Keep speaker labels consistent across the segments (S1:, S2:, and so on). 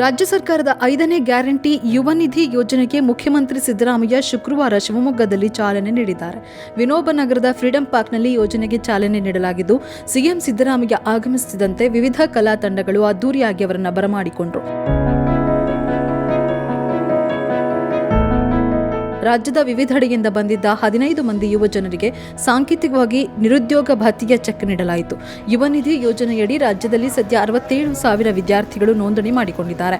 S1: ರಾಜ್ಯ ಸರ್ಕಾರದ ಐದನೇ ಗ್ಯಾರಂಟಿ ಯುವ ನಿಧಿ ಯೋಜನೆಗೆ ಮುಖ್ಯಮಂತ್ರಿ ಸಿದ್ದರಾಮಯ್ಯ ಶುಕ್ರವಾರ ಶಿವಮೊಗ್ಗದಲ್ಲಿ ಚಾಲನೆ ನೀಡಿದ್ದಾರೆ. ವಿನೋಬ ನಗರದ ಫ್ರೀಡಂ ಪಾರ್ಕ್ನಲ್ಲಿ ಯೋಜನೆಗೆ ಚಾಲನೆ ನೀಡಲಾಗಿದ್ದು, ಸಿಎಂ ಸಿದ್ದರಾಮಯ್ಯ ಆಗಮಿಸುತ್ತಿದ್ದಂತೆ ವಿವಿಧ ಕಲಾ ತಂಡಗಳು ಅದ್ದೂರಿಯಾಗಿ ಅವರನ್ನು ಬರಮಾಡಿಕೊಂಡರು. ರಾಜ್ಯದ ವಿವಿಧೆಡೆಯಿಂದ ಬಂದಿದ್ದ ಹದಿನೈದು ಮಂದಿ ಯುವ ಜನರಿಗೆ ಸಾಂಕೇತಿಕವಾಗಿ ನಿರುದ್ಯೋಗ ಭತ್ಯೆಯ ಚೆಕ್ ನೀಡಲಾಯಿತು. ಯುವ ನಿಧಿ ಯೋಜನೆಯಡಿ ರಾಜ್ಯದಲ್ಲಿ ಸದ್ಯ ಅರವತ್ತೇಳು ಸಾವಿರ ವಿದ್ಯಾರ್ಥಿಗಳು ನೋಂದಣಿ ಮಾಡಿಕೊಂಡಿದ್ದಾರೆ.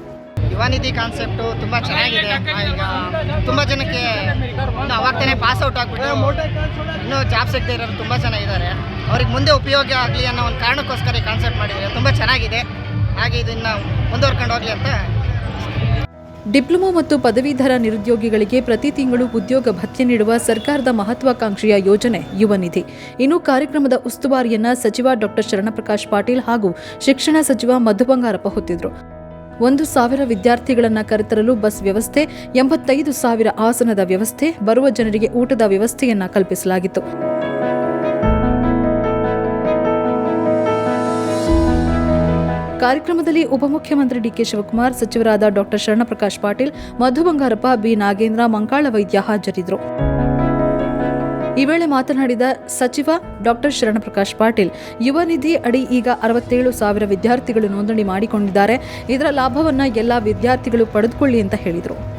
S2: ಯುವ ನಿಧಿ ಕಾನ್ಸೆಪ್ಟು ತುಂಬ ಚೆನ್ನಾಗಿದೆ. ಈಗ ತುಂಬ ಜನಕ್ಕೆ ಇನ್ನು ಅವಾಗ ತಾನೇ ಪಾಸ್ ಔಟ್ ಆಗಿಬಿಟ್ಟು ಇನ್ನೂ ಜಾಬ್ ಸಿಗದೆ ಇರೋರು ತುಂಬ ಜನ ಇದ್ದಾರೆ. ಅವ್ರಿಗೆ ಮುಂದೆ ಉಪಯೋಗ ಆಗಲಿ ಅನ್ನೋ ಒಂದು ಕಾರಣಕ್ಕೋಸ್ಕರ ಈ ಕಾನ್ಸೆಪ್ಟ್ ಮಾಡಿದ್ದಾರೆ. ತುಂಬ ಚೆನ್ನಾಗಿದೆ. ಹಾಗೆ ಇದನ್ನು ಮುಂದುವರ್ಕೊಂಡು ಹೋಗಲಿ ಅಂತ
S1: ಡಿಪ್ಲೊಮೊ ಮತ್ತು ಪದವೀಧರ ನಿರುದ್ಯೋಗಿಗಳಿಗೆ ಪ್ರತಿ ತಿಂಗಳು ಉದ್ಯೋಗ ಭತ್ಯೆ ನೀಡುವ ಸರ್ಕಾರದ ಮಹತ್ವಾಕಾಂಕ್ಷೆಯ ಯೋಜನೆ ಯುವ ನಿಧಿ. ಇನ್ನು ಕಾರ್ಯಕ್ರಮದ ಉಸ್ತುವಾರಿಯನ್ನ ಸಚಿವ ಡಾಕ್ಟರ್ ಶರಣಪ್ರಕಾಶ್ ಪಾಟೀಲ್ ಹಾಗೂ ಶಿಕ್ಷಣ ಸಚಿವ ಮಧು ಬಂಗಾರಪ್ಪ ಹೊತ್ತಿದ್ರು. ಒಂದು ಸಾವಿರ ವಿದ್ಯಾರ್ಥಿಗಳನ್ನು ಕರೆತರಲು ಬಸ್ ವ್ಯವಸ್ಥೆ, ಎಂಬತ್ತೈದು ಸಾವಿರ ಆಸನದ ವ್ಯವಸ್ಥೆ, ಬರುವ ಜನರಿಗೆ ಊಟದ ವ್ಯವಸ್ಥೆಯನ್ನ ಕಲ್ಪಿಸಲಾಗಿತ್ತು. ಕಾರ್ಯಕ್ರಮದಲ್ಲಿ ಉಪಮುಖ್ಯಮಂತ್ರಿ ಡಿಕೆ ಶಿವಕುಮಾರ್, ಸಚಿವರಾದ ಡಾಕ್ಟರ್ ಶರಣಪ್ರಕಾಶ್ ಪಾಟೀಲ್, ಮಧು ಬಂಗಾರಪ್ಪ, ಬಿ. ನಾಗೇಂದ್ರ, ಮಂಕಾಳ ವೈದ್ಯ ಹಾಜರಿದ್ದರು. ಈ ವೇಳೆ ಮಾತನಾಡಿದ ಸಚಿವ ಡಾಕ್ಟರ್ ಶರಣಪ್ರಕಾಶ್ ಪಾಟೀಲ್, ಯುವ ನಿಧಿ ಅಡಿ ಈಗ ಅರವತ್ತೇಳು ಸಾವಿರ ವಿದ್ಯಾರ್ಥಿಗಳು ನೋಂದಣಿ ಮಾಡಿಕೊಂಡಿದ್ದಾರೆ. ಇದರ ಲಾಭವನ್ನು ಎಲ್ಲ ವಿದ್ಯಾರ್ಥಿಗಳು ಪಡೆದುಕೊಳ್ಳಿ ಅಂತ ಹೇಳಿದರು.